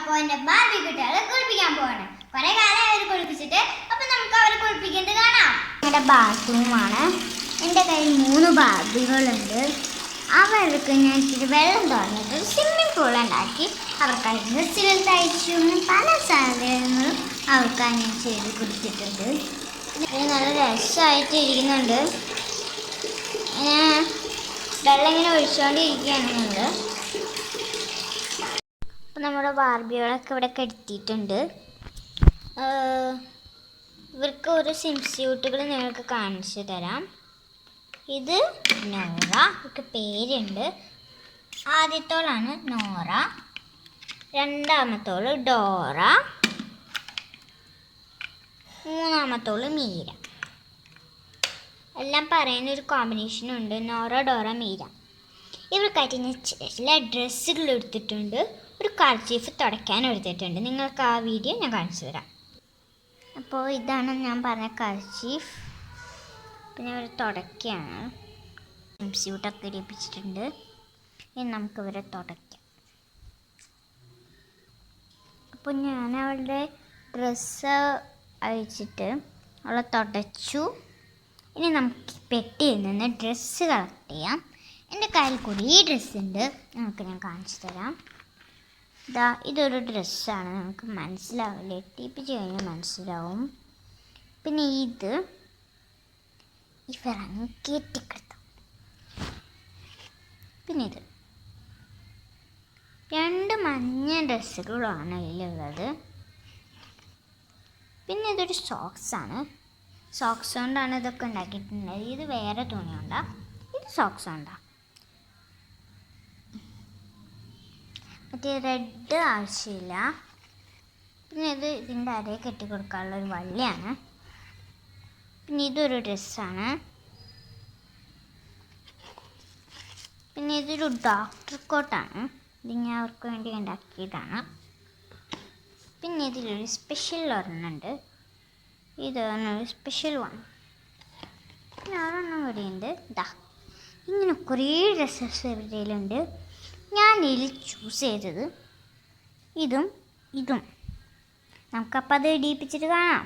അപ്പോൾ എന്റെ ബാർബി കുട്ടികളെ കുളിപ്പിക്കാൻ പോവാണ്. കുറെ കാലം അവർ കുളിപ്പിച്ചിട്ട് അപ്പൊ നമുക്ക് അവരെ കുളിപ്പിക്കുന്നത് കാണാം. ഞങ്ങളുടെ ബാത്റൂമാണ് എന്റെ കയ്യിൽ മൂന്ന് ബാർബികളുണ്ട് അവർക്ക് ഞാൻ ഇച്ചിരി വെള്ളം തുറന്നിട്ട് സ്വിമ്മിംഗ് പൂൾ ഉണ്ടാക്കി അവർക്കായി ഡ്രസ്സിൽ തയ്ച്ചു പല സാധനങ്ങളും അവർക്കായി ഞാൻ ചെയ്ത് കൊടുത്തിട്ടുണ്ട്. നല്ല രസമായിട്ട് ഇരിക്കുന്നുണ്ട്. വെള്ളം ഇങ്ങനെ ഒഴിച്ചുകൊണ്ടിരിക്കുകയാണ് അപ്പം നമ്മുടെ ബാർബികളൊക്കെ ഇവിടെ കെടുത്തിയിട്ടുണ്ട്. ഇവർക്ക് ഒരു സിംസ്യൂട്ടുകൾ നിങ്ങൾക്ക് കാണിച്ചു തരാം. ഇത് നോറ ഇവർക്ക് പേരുണ്ട്. ആദ്യത്തോളാണ് നോറ. രണ്ടാമത്തോൾ ഡോറ. മൂന്നാമത്തോൾ മീര. എല്ലാം പറയുന്ന ഒരു കോമ്പിനേഷൻ ഉണ്ട് നോറ ഡോറ മീര. ഇവർക്കായിട്ട് ഞാൻ ചില ഡ്രസ്സുകൾ എടുത്തിട്ടുണ്ട്. ഒരു കർച്ചീഫ് തുടയ്ക്കാൻ എടുത്തിട്ടുണ്ട്. നിങ്ങൾക്ക് ആ വീഡിയോ ഞാൻ കാണിച്ചു തരാം. അപ്പോൾ ഇതാണ് ഞാൻ പറഞ്ഞ കർച്ചീഫ് പിന്നെ ഇവർ തുടയ്ക്കുകയാണ് സ്യൂട്ടൊക്കെ ഇടിപ്പിച്ചിട്ടുണ്ട്. ഇനി നമുക്ക് ഇവരെ തുടയ്ക്കാം. അപ്പോൾ ഞാൻ അവളുടെ ഡ്രസ്സ് അഴിച്ചിട്ട് അവളെ തുടച്ചു. ഇനി നമുക്ക് പെട്ടിയിൽ നിന്ന് ഡ്രസ്സ് കളക്ട് ചെയ്യാം. എന്റെ കയ്യിൽ കുറേ ഡ്രസ്സ് ഉണ്ട് നമുക്ക് ഞാൻ കാണിച്ചു തരാം. ഇതാ ഇതൊരു ഡ്രസ്സാണ്. നമുക്ക് മനസ്സിലാവില്ല? എട്ടിപ്പിച്ച് കഴിഞ്ഞാൽ മനസ്സിലാവും. പിന്നെ ഇത് ഇവരങ്ങ് കെട്ടിക്കിടത്തും പിന്നെ ഇത്. രണ്ട് മഞ്ഞ ഡ്രസ്സുകളാണ് ഇതിലുള്ളത്. പിന്നെ ഇതൊരു സോക്സാണ്. സോക്സ് കൊണ്ടാണ് ഇതൊക്കെ ഉണ്ടാക്കിയിട്ടുണ്ടായത്. ഇത് വേറെ തുണി ഇത് സോക്സ് കൊണ്ടാ. മറ്റേ റെഡ് ആവശ്യമില്ല പിന്നെ ഇത് ഇതിന്റെ അരയെ കെട്ടി കൊടുക്കാനുള്ള ഒരു വള്ളിയാണ്. പിന്നെ ഇതൊരു ഡ്രസ്സാണ്. പിന്നെ ഇതൊരു ഡോക്ടർ കോട്ടാണ്. ഇത് ഞാൻ അവർക്ക് വേണ്ടി ഉണ്ടാക്കിയതാണ്. പിന്നെ ഇതിലൊരു സ്പെഷ്യൽ ഒരെണ്ണുണ്ട് ഇതാണ് ഒരു സ്പെഷ്യൽ വൺ. പിന്നെ ഒരെണ്ണം കൂടിയുണ്ട് ഇതാ ഇങ്ങനെ കുറേ ഡ്രസ്സസ് ഇവരുടെയിലുണ്ട്. ഞാൻ ഇതിൽ ചൂസ് ചെയ്തത് ഇതും ഇതും. നമുക്കപ്പോൾ അത് ഇടിയിപ്പിച്ചിട്ട് കാണാം.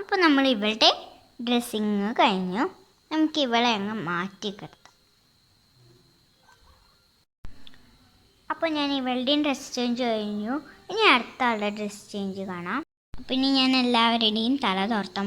അപ്പോൾ നമ്മൾ ഇവളുടെ ഡ്രസ്സിങ് കഴിഞ്ഞു. നമുക്ക് ഇവളെ അങ്ങ് മാറ്റി കിടത്താം. അപ്പോൾ ഞാൻ ഇവളുടെയും ഡ്രസ്സ് ചേഞ്ച് കഴിഞ്ഞു. ഇനി അടുത്ത ആളുടെ ഡ്രസ്സ് ചേഞ്ച് കാണാം. പിന്നെ ഞാൻ എല്ലാവരുടെയും തല തോർത്താൻ